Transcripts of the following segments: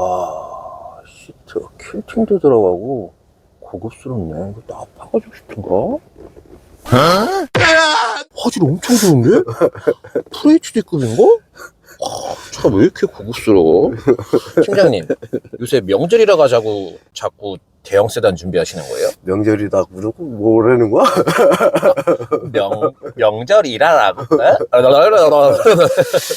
와, 시트 퀼팅도 들어가고 고급스럽네. 이거 나파가지고 싶은가? 화질 엄청 좋은데? FHD급인가? 차가 왜 이렇게 고급스러워? 팀장님, 요새 명절이라 가자고 자꾸 대형 세단 준비하시는 거예요? 명절이다 무조건 뭐라는 거야? 명, 명절이라라고?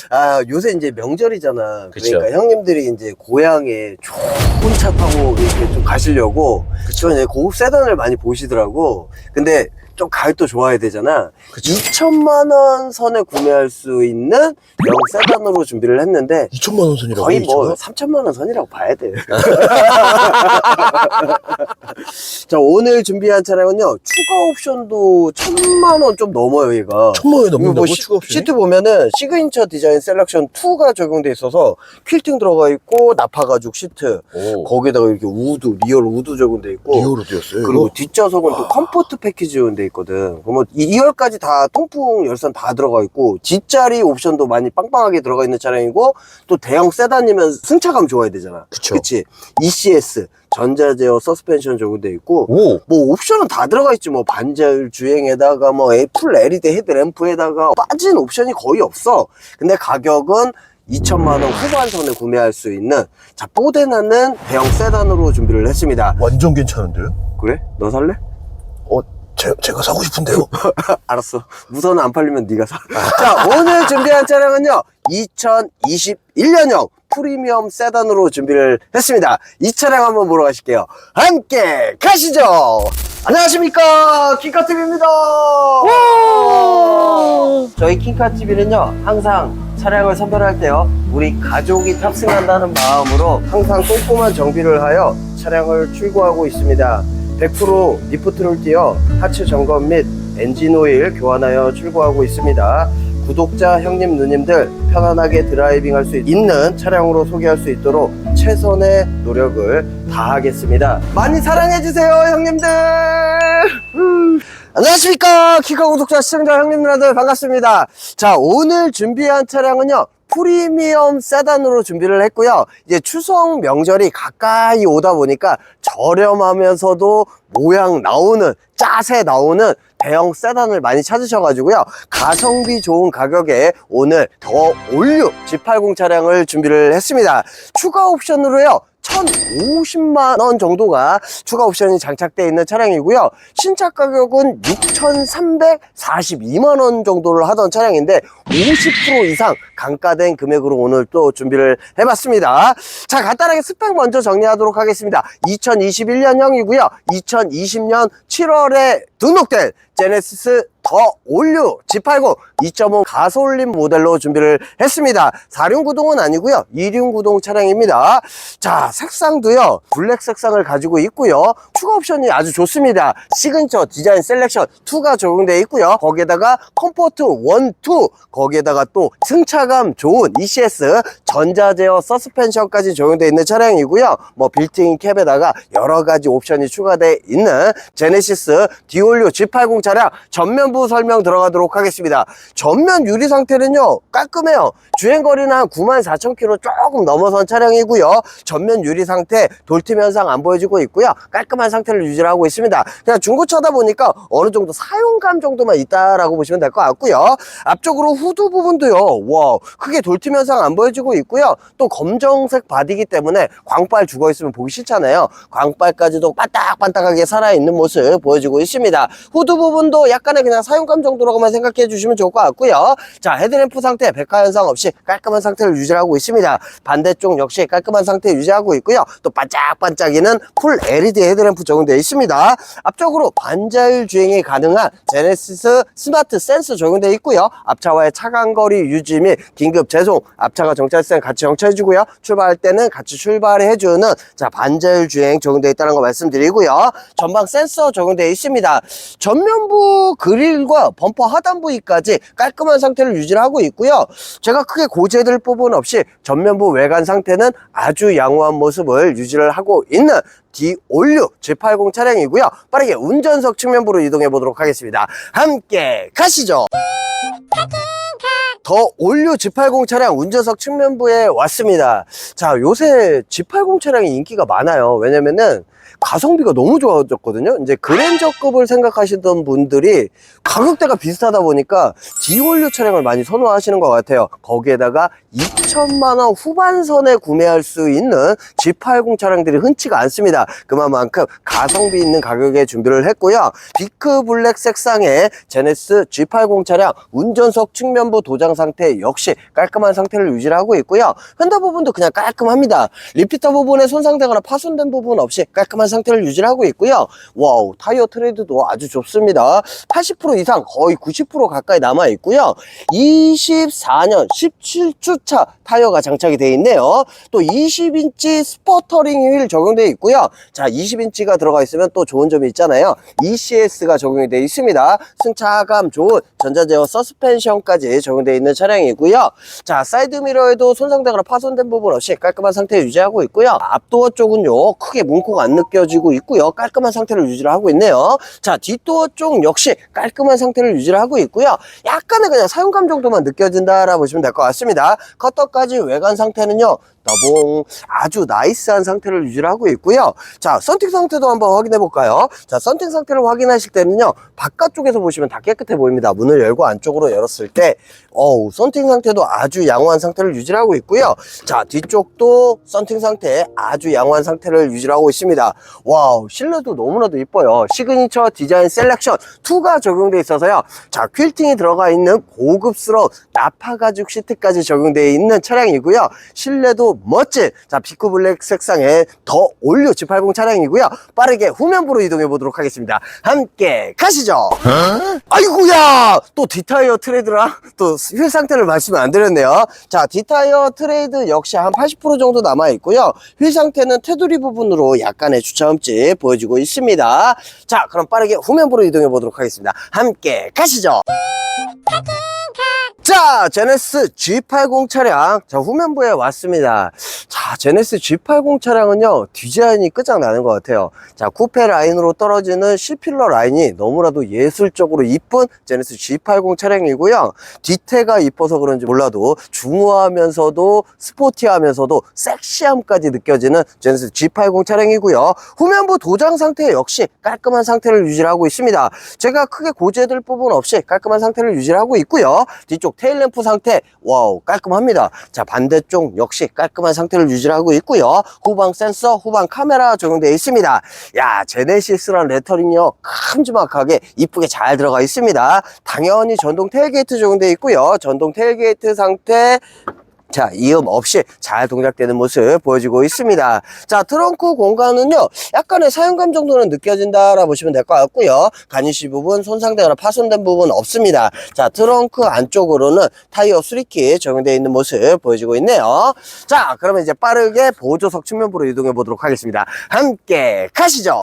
아 요새 이제 명절이잖아. 그쵸. 그러니까 형님들이 이제 고향에 좋은 차 타고 이렇게 좀 가시려고 그쵸 이제 고급 세단을 많이 보시더라고. 근데 좀 가격도 좋아야 되잖아. 2천만 원 선에 구매할 수 있는 영 세단으로 준비를 했는데 2천만 원 선이라고? 거의 뭐 3천만 원 선이라고 봐야 돼. 자 오늘 준비한 차량은요 추가 옵션도 천만 원 좀 넘어요 얘가. 천만 이거 넘는다고 뭐 시, 추가 옵션이? 시트 보면은 시그니처 디자인 셀렉션 2가 적용돼 있어서 퀼팅 들어가 있고 나파 가죽 시트 오, 거기다가 이렇게 우드 리얼 우드 적용돼 있고 리어로 되었어요. 그리고? 뒷좌석은 또 컴포트 패키지 적용 돼 있거든. 그러면 2열까지 다 통풍 열선 다 들어가 있고 뒷자리 옵션도 많이 빵빵하게 들어가 있는 차량이고 또 대형 세단이면 승차감 좋아야 되잖아. 그쵸. 그치? ECS 전자 제어 서스펜션 적용돼 있고 오, 뭐 옵션은 다 들어가 있지 뭐 반자율 주행에다가 뭐풀 LED 헤드램프에다가 빠진 옵션이 거의 없어 근데 가격은 2천만 원 후반선에 구매할 수 있는 자 뽀대나는 대형 세단으로 준비를 했습니다 완전 괜찮은데요? 그래? 너 살래? 어, 제, 제가 사고 싶은데요? 알았어. 무선 안 팔리면 네가 사. 자 오늘 준비한 차량은요 2021년형 프리미엄 세단으로 준비를 했습니다. 이 차량 한번 보러 가실게요. 함께 가시죠! 안녕하십니까? 킹카TV입니다! 저희 킹카TV는요 항상 차량을 선별할 때요 우리 가족이 탑승한다는 마음으로 항상 꼼꼼한 정비를 하여 차량을 출고하고 있습니다 100% 리프트를 띄어 하체 점검 및 엔진 오일 교환하여 출고하고 있습니다. 구독자 형님 누님들 편안하게 드라이빙 할 수 있는 차량으로 소개할 수 있도록 최선의 노력을 다하겠습니다. 많이 사랑해 주세요, 형님들. 음. 안녕하십니까 키카 구독자 시청자 형님 누나들 반갑습니다. 자 오늘 준비한 차량은요. 프리미엄 세단으로 준비를 했고요. 이제 추석 명절이 가까이 오다 보니까 저렴하면서도 모양 나오는 짜세 나오는 대형 세단을 많이 찾으셔가지고요. 가성비 좋은 가격에 오늘 더 올류 G80 차량을 준비를 했습니다. 추가 옵션으로요. 1,050만 원 정도가 추가 옵션이 장착되어 있는 차량이고요. 신차 가격은 6,342만 원 정도를 하던 차량인데 50% 이상 강가된 금액으로 오늘 또 준비를 해봤습니다. 자, 간단하게 스펙 먼저 정리하도록 하겠습니다. 2021년형이고요. 2020년 7월에 등록된 제네시스 더 올류 G80 2.5 가솔린 모델로 준비를 했습니다. 4륜 구동은 아니고요. 2륜 구동 차량입니다. 자, 색상도요. 블랙 색상을 가지고 있고요. 추가 옵션이 아주 좋습니다. 시그니처 디자인 셀렉션 2가 적용되어 있고요. 거기에다가 컴포트 1, 2 거기에다가 또 승차감 좋은 ECS 전자 제어 서스펜션까지 적용되어 있는 차량이고요. 뭐 빌트인 캡에다가 여러 가지 옵션이 추가되어 있는 제네시스 디올류 G80 차량 전면부 설명 들어가도록 하겠습니다. 전면 유리 상태는요 깔끔해요. 주행거리는 한 94,000km 조금 넘어선 차량이고요. 전면 유리 상태 돌팀 현상 안 보여지고 있고요. 깔끔한 상태를 유지를 하고 있습니다. 그냥 중고차다 보니까 어느 정도 사용감 정도만 있다라고 보시면 될 것 같고요. 앞쪽으로 후드 부분도요. 와 크게 돌팀 현상 안 보여지고 있고요. 또 검정색 바디기 때문에 광빨 죽어 있으면 보기 싫잖아요. 광빨까지도 반딱반딱하게 살아있는 모습 보여주고 있습니다. 후드 부분 도 약간의 그냥 사용감 정도로만 생각해 주시면 좋을 것 같고요. 자, 헤드램프 상태 백화 현상 없이 깔끔한 상태를 유지하고 있습니다. 반대쪽 역시 깔끔한 상태 유지하고 있고요. 또 반짝반짝이는 풀 LED 헤드램프 적용되어 있습니다. 앞쪽으로 반자율 주행이 가능한 제네시스 스마트 센서 적용되어 있고요. 앞차와의 차간거리 유지 및 긴급 제송, 앞차가 때 같이 정차해주고요. 출발할 때는 같이 출발해주는 자 반자율 주행 적용되어 있다는 거 말씀드리고요. 전방 센서 적용되어 있습니다. 전면 부 그릴과 범퍼 하단 부위까지 깔끔한 상태를 유지를 하고 있고요. 제가 크게 고재될 부분 없이 전면부 외관 상태는 아주 양호한 모습을 유지를 하고 있는 디올류 G80 차량이고요. 빠르게 운전석 측면부로 이동해 보도록 하겠습니다. 함께 가시죠. 더 올류 G80 차량 운전석 측면부에 왔습니다. 자, 요새 G80 차량이 인기가 많아요. 왜냐면은 가성비가 너무 좋아졌거든요. 이제 그랜저급을 생각하시던 분들이 가격대가 비슷하다 보니까 디올류 차량을 많이 선호하시는 것 같아요. 거기에다가 2천만 원 후반선에 구매할 수 있는 G80 차량들이 흔치가 않습니다. 그만큼 가성비 있는 가격에 준비를 했고요. 비크 블랙 색상의 제네스 G80 차량 운전석 측면부 도장 상태 역시 깔끔한 상태를 유지를 하고 있고요. 휀다 부분도 그냥 깔끔합니다. 리피터 부분에 손상되거나 파손된 부분 없이 깔끔 한 상태를 유지를 하고 있고요. 와우, 타이어 트레이드도 아주 좋습니다. 80% 이상 거의 90% 가까이 남아 있고요. 24년 17주차 타이어가 장착이 되어 있네요. 또 20인치 스포터링 휠 적용되어 있고요. 자, 20인치가 들어가 있으면 또 좋은 점이 있잖아요. ECS가 적용이 되어 있습니다. 승차감 좋은 전자제어 서스펜션까지 적용되어 있는 차량이고요. 자, 사이드미러에도 손상되거나 파손된 부분 없이 깔끔한 상태 유지하고 있고요. 앞도어 쪽은요, 크게 문콕 안 느껴지고 있고요. 깔끔한 상태를 유지를 하고 있네요. 자, 뒷도어 쪽 역시 깔끔한 상태를 유지를 하고 있고요. 약간의 그냥 사용감 정도만 느껴진다라고 보시면 될 것 같습니다. 커터까지 외관 상태는요, 더봉 아주 나이스한 상태를 유지를 하고 있고요. 자, 썬팅 상태도 한번 확인해 볼까요? 자, 썬팅 상태를 확인하실 때는요, 바깥쪽에서 보시면 다 깨끗해 보입니다. 문을 열고 안쪽으로 열었을 때, 어우, 썬팅 상태도 아주 양호한 상태를 유지를 하고 있고요. 자, 뒤쪽도 썬팅 상태 아주 양호한 상태를 유지를 하고 있습니다. 와우, 실내도 너무나도 이뻐요. 시그니처 디자인 셀렉션 2가 적용되어 있어서요. 자, 퀼팅이 들어가 있는 고급스러운 나파 가죽 시트까지 적용되어 있는 차량이고요. 실내도 멋진 자 비크 블랙 색상의 더 올류 G80 차량이고요. 빠르게 후면부로 이동해 보도록 하겠습니다. 함께 가시죠. 아이고야 또 뒷타이어 트레이드랑 또 휠 상태를 말씀을 안 드렸네요. 자 뒷타이어 트레이드 역시 한 80% 정도 남아 있고요. 휠 상태는 테두리 부분으로 약간의 주차음집 보여지고 있습니다. 자 그럼 빠르게 후면부로 이동해 보도록 하겠습니다. 함께 가시죠. 자, 제네스 G80 차량. 자, 후면부에 왔습니다. 자, 제네스 G80 차량은요, 디자인이 끝장나는 것 같아요. 자, 쿠페 라인으로 떨어지는 C필러 라인이 너무나도 예술적으로 이쁜 제네스 G80 차량이고요. 뒤태가 이뻐서 그런지 몰라도 중후하면서도 스포티하면서도 섹시함까지 느껴지는 제네스 G80 차량이고요. 후면부 도장 상태 역시 깔끔한 상태를 유지를 하고 있습니다. 제가 크게 고제될 부분 없이 깔끔한 상태를 유지를 하고 있고요. 뒤쪽 테일램프 상태 와우 깔끔합니다. 자 반대쪽 역시 깔끔한 상태를 유지를 하고 있고요. 후방 센서, 후방 카메라 적용되어 있습니다. 야 제네시스라는 레터링이요 큼지막하게 이쁘게 잘 들어가 있습니다. 당연히 전동 테일게이트 적용되어 있고요. 전동 테일게이트 상태 자, 이음 없이 잘 동작되는 모습 보여지고 있습니다. 자, 트렁크 공간은요, 약간의 사용감 정도는 느껴진다라고 보시면 될 것 같고요. 가니쉬 부분, 손상되거나 파손된 부분 없습니다. 자, 트렁크 안쪽으로는 타이어 수리키 적용되어 있는 모습 보여지고 있네요. 자, 그러면 이제 빠르게 보조석 측면부로 이동해 보도록 하겠습니다. 함께 가시죠.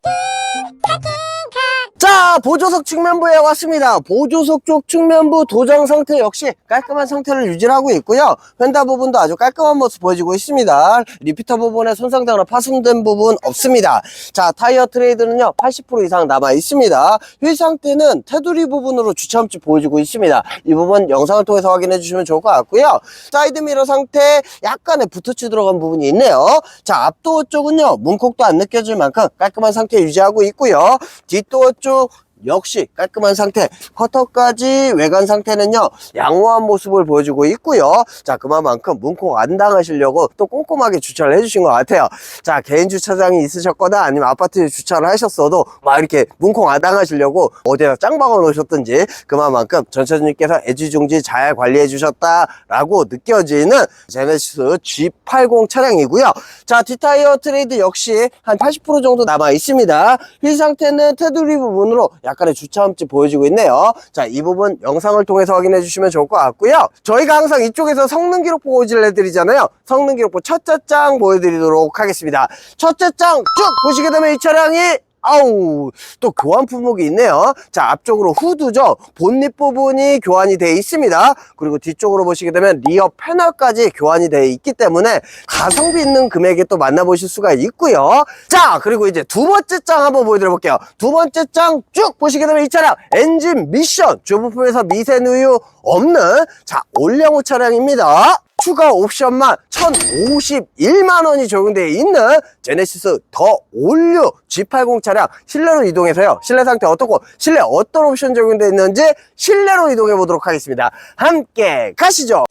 자, 보조석 측면부에 왔습니다. 보조석 쪽 측면부 도장 상태 역시 깔끔한 상태를 유지를 하고 있고요. 휀다 부분도 아주 깔끔한 모습 보여지고 있습니다. 리피터 부분에 손상되거나 파손된 부분 없습니다. 자, 타이어 트레이드는요, 80% 이상 남아 있습니다. 휠 상태는 테두리 부분으로 주차함집 보여지고 있습니다. 이 부분 영상을 통해서 확인해 주시면 좋을 것 같고요. 사이드미러 상태 약간의 부트치 들어간 부분이 있네요. 자, 앞도어 쪽은요, 문콕도 안 느껴질 만큼 깔끔한 상태 유지하고 있고요. 뒷도어 쪽 একশো 역시 깔끔한 상태. 커터까지 외관 상태는요 양호한 모습을 보여주고 있고요. 자 그만큼 문콕 안 당하시려고 또 꼼꼼하게 주차를 해주신 것 같아요. 자 개인 주차장이 있으셨거나 아니면 아파트에 주차를 하셨어도 막 이렇게 문콕 안 당하시려고 어디다 짱 박아 놓으셨든지 그만큼 전차주님께서 애지중지 잘 관리해 주셨다라고 느껴지는 제네시스 G80 차량이고요. 자 뒷타이어 트레이드 역시 한 80% 정도 남아 있습니다. 휠 상태는 테두리 부분으로 약간의 주차음집 보여지고 있네요. 자, 이 부분 영상을 통해서 확인해 주시면 좋을 것 같고요. 저희가 항상 이쪽에서 성능 기록 보고지를 해드리잖아요. 성능 기록부 첫째 장 보여드리도록 하겠습니다. 첫째 장 쭉 보시게 되면 이 차량이 아우 또 교환 품목이 있네요. 자 앞쪽으로 후드죠? 본닛 부분이 교환이 되어 있습니다. 그리고 뒤쪽으로 보시게 되면 리어 패널까지 교환이 되어 있기 때문에 가성비 있는 금액에 또 만나보실 수가 있고요. 자 그리고 이제 두 번째 장 한번 보여드려 볼게요. 두 번째 장 쭉 보시게 되면 이 차량 엔진 미션 주부품에서 미세 누유 없는 자 올량호 차량입니다 추가 옵션만 1,051만 원이 적용되어 있는 제네시스 더 올류 G80 차량 실내로 이동해서요. 실내 상태 어떻고 실내 어떤 옵션 적용되어 있는지 실내로 이동해 보도록 하겠습니다. 함께 가시죠.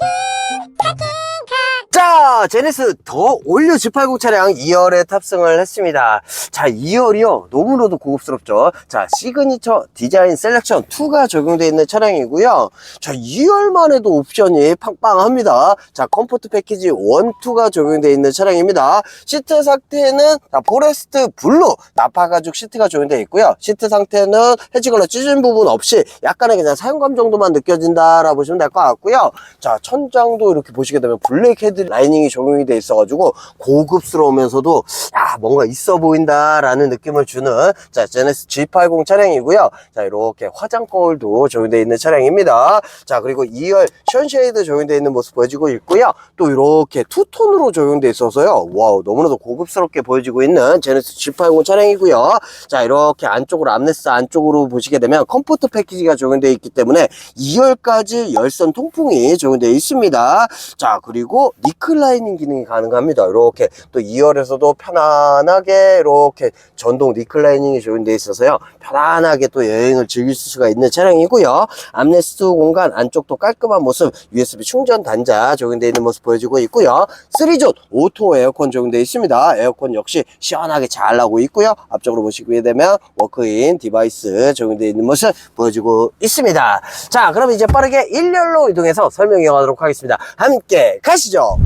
자, 제네스 더 올류 G80 차량 2열에 탑승을 했습니다. 자, 2열이요. 너무나도 고급스럽죠. 자, 시그니처 디자인 셀렉션 2가 적용되어 있는 차량이고요. 자, 2열만 해도 옵션이 팡팡합니다. 자, 컴포트 패키지 1, 2가 적용되어 있는 차량입니다. 시트 상태는 자, 포레스트 블루 나파 가죽 시트가 적용되어 있고요. 시트 상태는 해지거나 찢은 부분 없이 약간의 그냥 사용감 정도만 느껴진다라고 보시면 될 것 같고요. 자, 천장도 이렇게 보시게 되면 블랙 헤드 라이닝이 적용이 돼 있어가지고 고급스러우면서도 야 뭔가 있어 보인다라는 느낌을 주는 자 제네스 G80 차량이고요. 자 이렇게 화장 거울도 적용되어 있는 차량입니다. 자 그리고 2열 션쉐이드 적용되어 있는 모습 보여지고 있고요. 또 이렇게 투톤으로 적용되어 있어서요. 와우 너무나도 고급스럽게 보여지고 있는 제네스 G80 차량이고요. 자 이렇게 안쪽으로 암레스 안쪽으로 보시게 되면 컴포트 패키지가 적용되어 있기 때문에 2열까지 열선 통풍이 적용되어 있습니다. 자 그리고 니클라이닝 기능이 가능합니다. 이렇게 또 2열에서도 편안하게 이렇게 전동 니클라이닝이 적용되어 있어서요. 편안하게 또 여행을 즐길 수가 있는 차량이고요. 암레스트 공간 안쪽도 깔끔한 모습 USB 충전 단자 적용되어 있는 모습 보여지고 있고요. 3존 오토 에어컨 적용되어 있습니다. 에어컨 역시 시원하게 잘 나오고 있고요. 앞쪽으로 보시게 되면 워크인 디바이스 적용되어 있는 모습 보여지고 있습니다. 자, 그럼 이제 빠르게 1열로 이동해서 설명 이어가도록 하겠습니다. 함께 가시죠.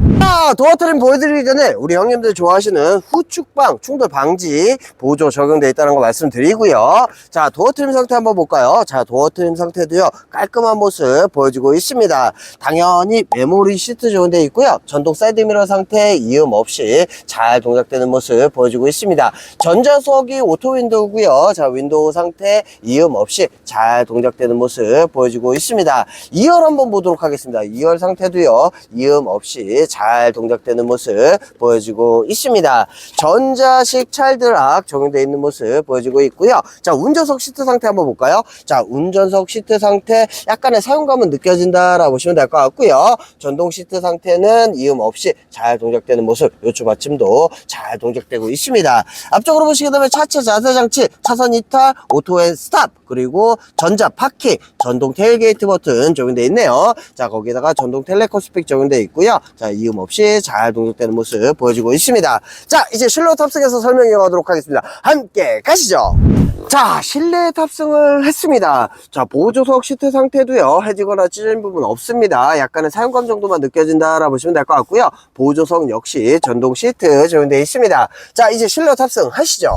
자, 도어 트림 보여드리기 전에 우리 형님들 좋아하시는 후축방 충돌 방지 보조 적용되어 있다는 거 말씀드리고요. 자, 도어 트림 상태 한번 볼까요? 자, 도어 트림 상태도요. 깔끔한 모습 보여지고 있습니다. 당연히 메모리 시트 적용되어 있고요. 전동 사이드미러 상태 이음 없이 잘 동작되는 모습 보여지고 있습니다. 전자석이 오토 윈도우고요. 자, 윈도우 상태 이음 없이 잘 동작되는 모습 보여지고 있습니다. 2열 한번 보도록 하겠습니다. 2열 상태도요. 이음 없이 잘 동작되는 모습 보여지고 있습니다. 전자식 차일드락 적용되어 있는 모습 보여지고 있고요. 자, 운전석 시트 상태 한번 볼까요? 자, 운전석 시트 상태 약간의 사용감은 느껴진다라고 보시면 될 것 같고요. 전동 시트 상태는 이음 없이 잘 동작되는 모습, 요추 받침도 잘 동작되고 있습니다. 앞쪽으로 보시게 되면 차체 자세 장치, 차선 이탈, 오토 앤 스탑, 그리고 전자 파킹, 전동 테일게이트 버튼 적용되어 있네요. 자, 거기다가 전동 텔레코 스픽 적용되어 있고요. 자, 이음 없이 잘 동작되는 모습 보여지고 있습니다. 자, 이제 실내 탑승해서 설명해 가도록 하겠습니다. 함께 가시죠. 자, 실내 탑승을 했습니다. 자, 보조석 시트 상태도요, 해지거나 찢은 부분 없습니다. 약간의 사용감 정도만 느껴진다라고 보시면 될 것 같고요. 보조석 역시 전동 시트 적용되어 있습니다. 자, 이제 실내 탑승 하시죠.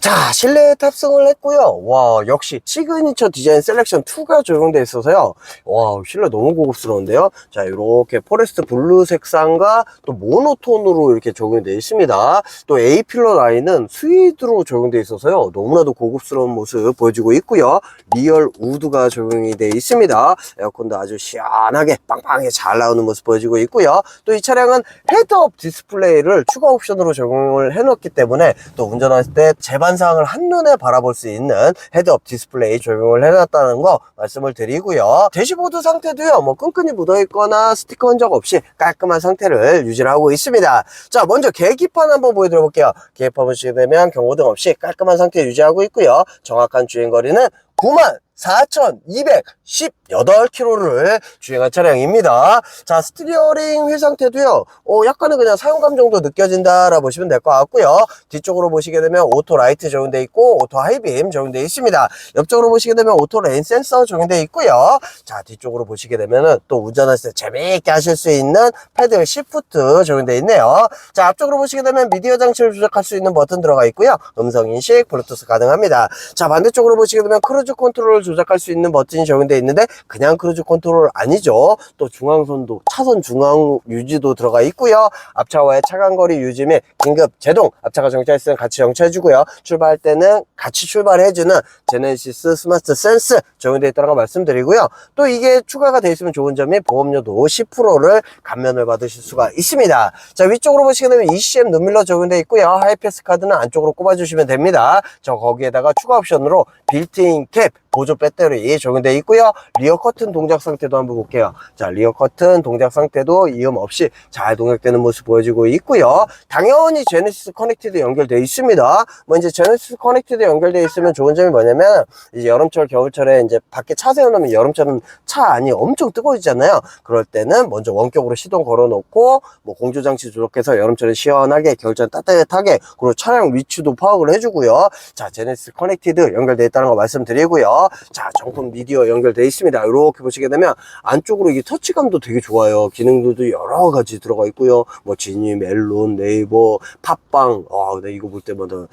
자, 실내에 탑승을 했고요. 와, 역시 시그니처 디자인 셀렉션 2가 적용되어 있어서요. 와, 실내 너무 고급스러운데요. 자, 이렇게 포레스트 블루 색상과 또 모노톤으로 이렇게 적용되어 있습니다. 또 A 필러 라인은 스위드로 적용되어 있어서요. 너무나도 고급스러운 모습 보여주고 있고요. 리얼 우드가 적용이 되어 있습니다. 에어컨도 아주 시원하게 빵빵하게 잘 나오는 모습 보여주고 있고요. 또 이 차량은 헤드업 디스플레이를 추가 옵션으로 적용을 해놓기 때문에 또 운전할 때 제 반상을 한눈에 바라볼 수 있는 헤드업 디스플레이 적용을 해놨다는 거 말씀을 드리고요. 대시보드 상태도요, 뭐 끈끈이 묻어있거나 스티커 흔적 없이 깔끔한 상태를 유지를 하고 있습니다. 자, 먼저 계기판 한번 보여드려 볼게요. 계기판 보시게 되면 경고등 없이 깔끔한 상태 유지하고 있고요. 정확한 주행거리는 9만 4,218km를 주행한 차량입니다. 자, 스티어링 휠 상태도요, 어, 약간은 그냥 사용감 정도 느껴진다라고 보시면 될 것 같고요. 뒤쪽으로 보시게 되면 오토 라이트 적용되어 있고, 오토 하이빔 적용되어 있습니다. 옆쪽으로 보시게 되면 오토 레인 센서 적용되어 있고요. 자, 뒤쪽으로 보시게 되면은 또 운전하실 때 재미있게 하실 수 있는 패들 시프트 적용되어 있네요. 자, 앞쪽으로 보시게 되면 미디어 장치를 조작할 수 있는 버튼 들어가 있고요. 음성 인식, 블루투스 가능합니다. 자, 반대쪽으로 보시게 되면 크루즈 크루즈 컨트롤을 조작할 수 있는 버튼이 적용되어 있는데 그냥 크루즈 컨트롤 아니죠. 또 중앙선도 차선 중앙 유지도 들어가 있고요. 앞차와의 차간거리 유지 및 긴급 제동 앞차가 정차했으면 같이 정차해주고요. 출발할 때는 같이 출발해주는 제네시스 스마트 센스 적용되어 있다는 거 말씀드리고요. 또 이게 추가가 되어 있으면 좋은 점이 보험료도 10%를 감면을 받으실 수가 있습니다. 자 위쪽으로 보시게 되면 ECM 눈밀러 적용되어 있고요. 하이패스 카드는 안쪽으로 꼽아주시면 됩니다. 저 거기에다가 추가 옵션으로 빌트인 캡 보조 배터리 적용되어 있고요. 리어 커튼 동작 상태도 한번 볼게요. 자, 리어 커튼 동작 상태도 이음 없이 잘 동작되는 모습 보여지고 있고요. 당연히 제네시스 커넥티드 연결되어 있습니다. 뭐 이제 제네시스 커넥티드 연결되어 있으면 좋은 점이 뭐냐면 이제 여름철 겨울철에 이제 밖에 차 세워 놓으면 여름철은 차 안이 엄청 뜨거워지잖아요. 그럴 때는 먼저 원격으로 시동 걸어 놓고 뭐 공조 장치 조작해서 여름철에 시원하게 겨울철 따뜻하게 그리고 차량 위치도 파악을 해 주고요. 자, 제네시스 커넥티드 연결되어 있다는 거 말씀드리고 요. 자, 정품 미디어 연결되어 있습니다. 이렇게 보시게 되면 안쪽으로 이게 터치감도 되게 좋아요. 기능들도 여러 가지 들어가 있고요. 뭐 지니, 멜론, 네이버, 팟빵. 아, 근데 이거 볼 때마다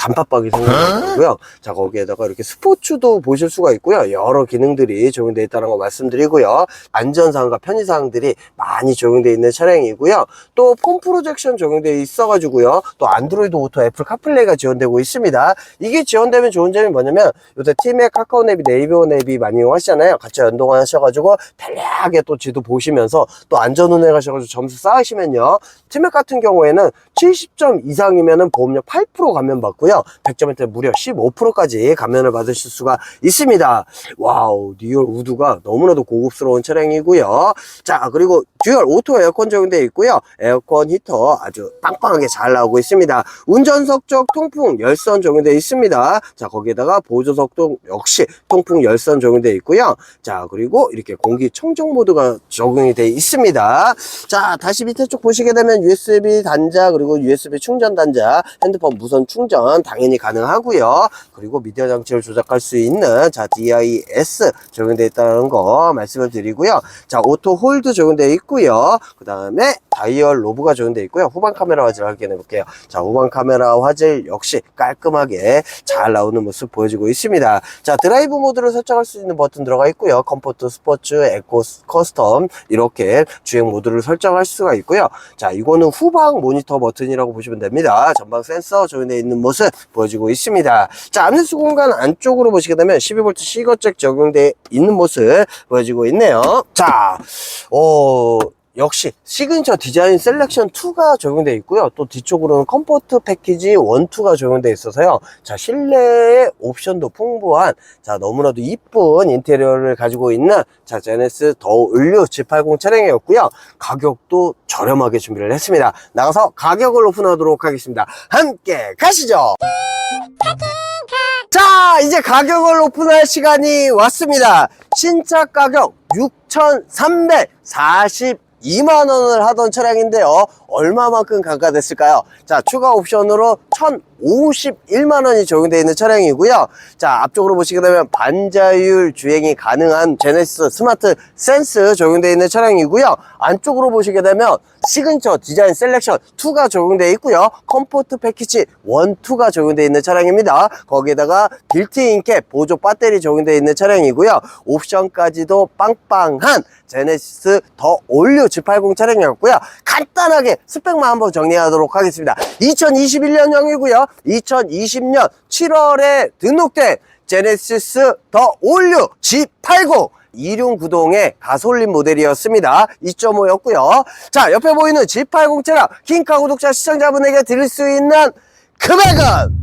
단팥빵이 생각나고요. 자, 거기에다가 이렇게 스포츠도 보실 수가 있고요. 여러 기능들이 적용되어 있다는 거 말씀드리고요. 안전사항과 편의사항들이 많이 적용되어 있는 차량이고요. 또 폼 프로젝션 적용되어 있어가지고요. 또 안드로이드 오토 애플 카플레이가 지원되고 있습니다. 이게 지원되면 좋은 점이 뭐냐면 요새 팀의 카카오 내비, 네이버 내비 많이 이용하시잖아요. 같이 연동하셔가지고 편리하게 또 지도 보시면서 또 안전 운행하셔가지고 점수 쌓으시면요. 팀맥 같은 경우에는 70점 이상이면은 보험료 8% 감면 받고요. 100점일 때 무려 15%까지 감면을 받으실 수가 있습니다. 와우, 리얼 우드가 너무나도 고급스러운 차량이고요. 자, 그리고 듀얼 오토 에어컨 적용되어 있고요. 에어컨 히터 아주 빵빵하게 잘 나오고 있습니다. 운전석 쪽 통풍 열선 적용되어 있습니다. 자, 거기에다가 보조석 도 역시 통풍 열선 적용되어 있고요. 자, 그리고 이렇게 공기 청정 모드가 적용이 되어 있습니다. 자, 다시 밑에 쪽 보시게 되면 USB 단자 그리고 USB 충전 단자, 핸드폰 무선 충전 당연히 가능하고요. 그리고 미디어 장치를 조작할 수 있는 자, DIS 적용되어 있다는 거 말씀을 드리고요. 자, 오토 홀드 적용되어 있고요. 그 다음에 다이얼 로브가 적용되어 있고요. 후방 카메라 화질 확인해 볼게요. 자, 후방 카메라 화질 역시 깔끔하게 잘 나오는 모습 보여지고 있습니다. 자, 드라이브 모드를 설정할 수 있는 버튼 들어가 있고요. 컴포트, 스포츠, 에코, 커스텀 이렇게 주행 모드를 설정할 수가 있고요. 자, 이거는 후방 모니터 버튼이라고 보시면 됩니다. 전방 센서 적용되어 있는 모습 보여지고 있습니다. 자, 암내수 공간 안쪽으로 보시게 되면 12V 시거잭 적용되어 있는 모습 보여지고 있네요. 자, 어, 역시 시그니처 디자인 셀렉션 2가 적용되어 있고요. 또 뒤쪽으로는 컴포트 패키지 1, 2가 적용되어 있어서요. 자, 실내의 옵션도 풍부한 자, 너무나도 이쁜 인테리어를 가지고 있는 자, 제네스 더 을류 G80 차량이었고요. 가격도 저렴하게 준비를 했습니다. 나가서 가격을 오픈하도록 하겠습니다. 함께 가시죠. 자, 이제 가격을 오픈할 시간이 왔습니다. 신차 가격 6,342만원을 하던 차량인데요. 얼마만큼 강가됐을까요? 자, 추가 옵션으로 1,051만원이 적용되어 있는 차량이고요. 자, 앞쪽으로 보시게 되면 반자율 주행이 가능한 제네시스 스마트 센스 적용되어 있는 차량이고요. 안쪽으로 보시게 되면 시그니처 디자인 셀렉션 2가 적용되어 있고요. 컴포트 패키지 1, 2가 적용되어 있는 차량입니다. 거기에다가 빌트인 캡 보조 배터리 적용되어 있는 차량이고요. 옵션까지도 빵빵한 제네시스 더 올류 G80 차량이었고요. 간단하게 스펙만 한번 정리하도록 하겠습니다. 2021년형이고요. 2020년 7월에 등록된 제네시스 더 올류 G80 이륜 구동의 가솔린 모델이었습니다. 2.5였고요. 자, 옆에 보이는 G80 차량 킹카 구독자 시청자분에게 드릴 수 있는 금액은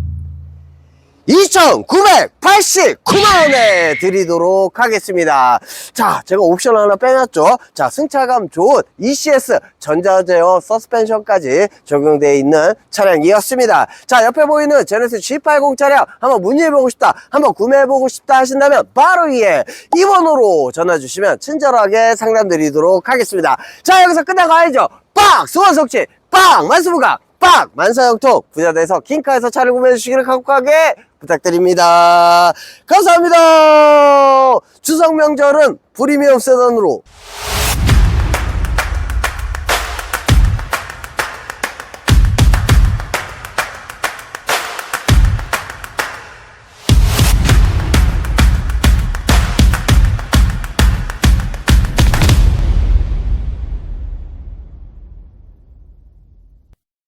2,989만원에 드리도록 하겠습니다. 자, 제가 옵션 하나 빼놨죠. 자, 승차감 좋은 ECS 전자제어 서스펜션까지 적용되어 있는 차량이었습니다. 자, 옆에 보이는 제네시스 G80 차량 한번 문의해보고 싶다, 한번 구매해보고 싶다 하신다면 바로 위에 2번으로 전화주시면 친절하게 상담드리도록 하겠습니다. 자, 여기서 끝나가야죠. 빡! 수원석지! 빡! 만수부각! 빡! 만사형통 부자대에서 킹카에서 차를 구매해 주시기를 각국하게 부탁드립니다. 감사합니다. 추석 명절은 프리미엄 세단으로